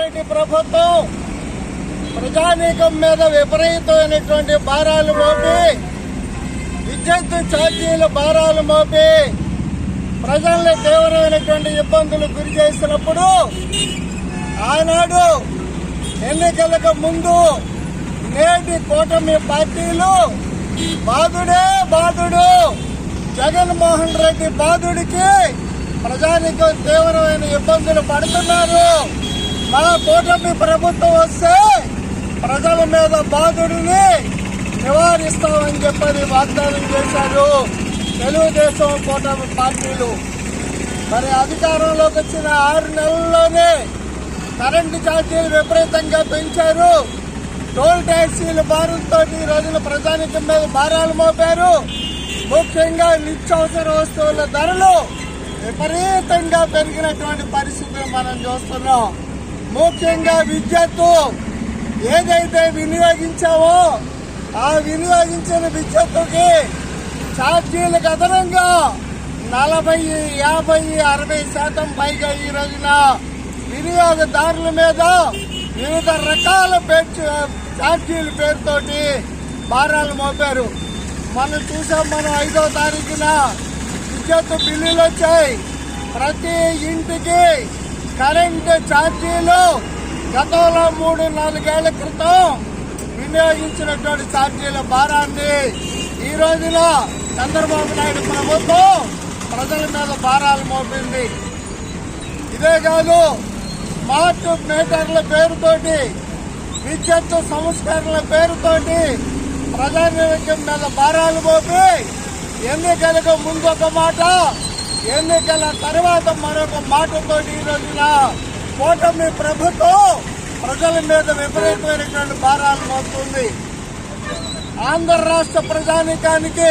రెడ్డి ప్రభుత్వం ప్రజానీకం మీద విపరీతమైనటువంటి భారాలు మోపి విద్యుత్ ఛార్జీల భారాలు మోపి ప్రజల్ని తీవ్రమైనటువంటి ఇబ్బందులు గురి చేసినప్పుడు ఆనాడు ఎన్నికలకు ముందు నేటి కూటమి పార్టీలు బాధుడే బాధుడు జగన్మోహన్ రెడ్డి బాధుడికి ప్రజానికి తీవ్రమైన ఇబ్బందులు పడుతున్నారు. మా కూటమి ప్రభుత్వం వస్తే ప్రజల మీద బాధుడిని నివారిస్తామని చెప్పని వాగ్దానం చేశారు తెలుగుదేశం కూటమి పార్టీలు. మరి అధికారంలోకి వచ్చిన ఆరు నెలల్లోనే కరెంటు ఛార్జీలు విపరీతంగా పెంచారు. టోల్ ట్యాక్సీలు భారంతో ఈ రోజున ప్రజానికం మీద భారాలు మోపారు. ముఖ్యంగా నిత్యావసర వస్తువుల ధరలు విపరీతంగా పెరిగినటువంటి పరిస్థితులు మనం చూస్తున్నాం. ముఖ్యంగా విద్యుత్తు ఏదైతే వినియోగించావో ఆ వినియోగించిన విద్యుత్తుకి ఛార్జీలకు అదనంగా నలభై యాభై అరవై శాతం పైగా ఈ రోజున వినియోగదారుల మీద వివిధ రకాల ఛార్జీల పేరుతోటి భారాలు మోపారు. మనం చూసాం మనం ఐదో తారీఖున విద్యుత్ బిల్లులు వచ్చాయి. ప్రతి ఇంటికి కరెంటు ఛార్జీలు గతంలో మూడు నాలుగేళ్ళ క్రితం వినియోగించినటువంటి ఛార్జీల భారాన్ని ఈ రోజున చంద్రబాబు నాయుడు ప్రభుత్వం ప్రజల మీద భారాలు మోపింది. ఇదే కాదు స్మార్ట్ మీటర్ల పేరుతోటి విద్యుత్ సంస్కరణల పేరుతోటి ప్రజానికం మీద భారాలు మోపి ఎన్నికలకు ముందు ఒక మాట ఎన్నికల తర్వాత మరొక మాటతో ఈ రోజున కూటమి ప్రభుత్వం ప్రజల మీద విపరీతమైనటువంటి భారాలు మోపుతుంది ఆంధ్ర రాష్ట్ర ప్రజానికానికి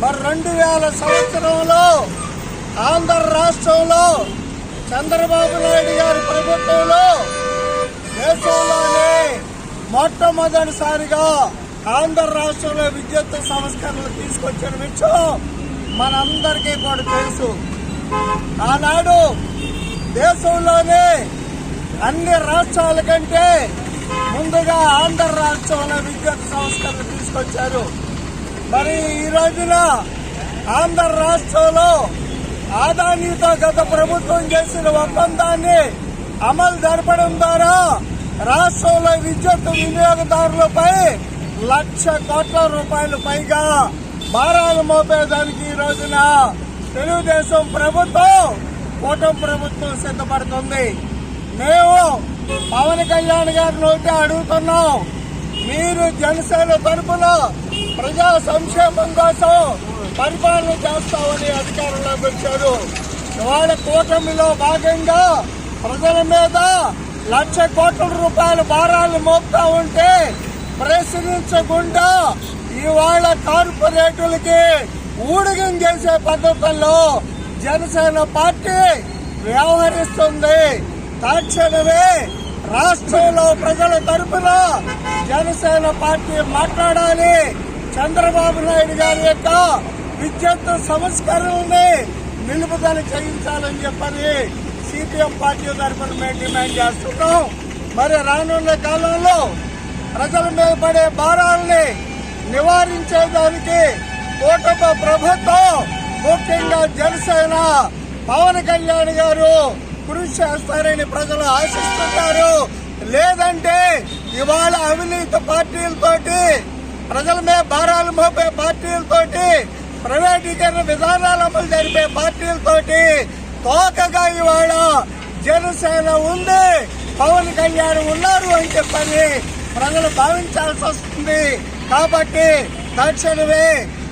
మరి రెండు వేల సంవత్సరంలో ఆంధ్ర రాష్ట్రంలో చంద్రబాబు నాయుడు గారి ప్రభుత్వంలో దేశంలోనే మొట్టమొదటిసారిగా ఆంధ్ర రాష్ట్రంలో విద్యుత్ సంస్కరణలు తీసుకొచ్చిన విషయం మనందరికీ కూడా తెలుసు. ఆనాడు దేశంలోనే అన్ని రాష్ట్రాల కంటే ముందుగా ఆంధ్ర రాష్ట్రంలో విద్యుత్ సంస్కరణ తీసుకొచ్చారు. మరి ఈ రోజున ఆంధ్ర రాష్ట్రంలో ఆదానీతో గత ప్రభుత్వం చేసిన ఒప్పందాన్ని అమలు జరపడం ద్వారా రాష్ట్రంలో విద్యుత్ వినియోగదారులపై లక్ష కోట్ల రూపాయలు పైగా భారాలు మోపేదానికి ఈ రోజున తెలుగుదేశం ప్రభుత్వం కూటమి ప్రభుత్వం సిద్ధపడుతుంది. మేము పవన్ కళ్యాణ్ గారి నోటి అడుగుతున్నాం. మీరు జనసేన తరపున ప్రజా సంక్షేమం కోసం పరిపాలన చేస్తామని అధికారంలోకి వచ్చారు. ఇవాళ కూటమిలో భాగంగా ప్రజల మీద లక్ష కోట్ల రూపాయల భారాలు మోపుతా ఉంటే ప్రశ్నించకుండా ఇవాళ కార్పొరేటులకి ఊడిగం చేసే పద్ధతుల్లో జనసేన పార్టీ వ్యవహరిస్తుంది. తక్షణమే రాష్ట్రంలో ప్రజల తరపున జనసేన పార్టీ మాట్లాడాలి. చంద్రబాబు నాయుడు గారి యొక్క విద్యుత్ సంస్కరణల్ని నిలుపుదల చేయించాలని చెప్పని సిపిఎం పార్టీ తరఫున మేము డిమాండ్ చేస్తున్నాం. మరి రానున్న కాలంలో ప్రజల మీద పడే భారాల్ని నివారించేదానికి కూటమి ప్రభుత్వం ముఖ్యంగా జనసేన పవన్ కళ్యాణ్ గారు కృషి చేస్తారని ప్రజలు ఆశిస్తున్నారు. లేదంటే ఇవాళ అవినీతి పార్టీలతోటి ప్రజల మీద భారాలు మోపే పార్టీలతోటి ప్రైవేటీకరణ విధానాలు అమలు జరిపే పార్టీలతోటి తోకగా ఇవాళ జనసేన ఉంది పవన్ కళ్యాణ్ ఉన్నారు అని చెప్పని ప్రజలు భావించాల్సి వస్తుంది. కాబట్టి తక్షణమే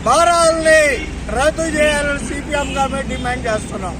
భారాలని రద్దు చేయాలని సిపిఎం గా మేము డిమాండ్ చేస్తున్నాం.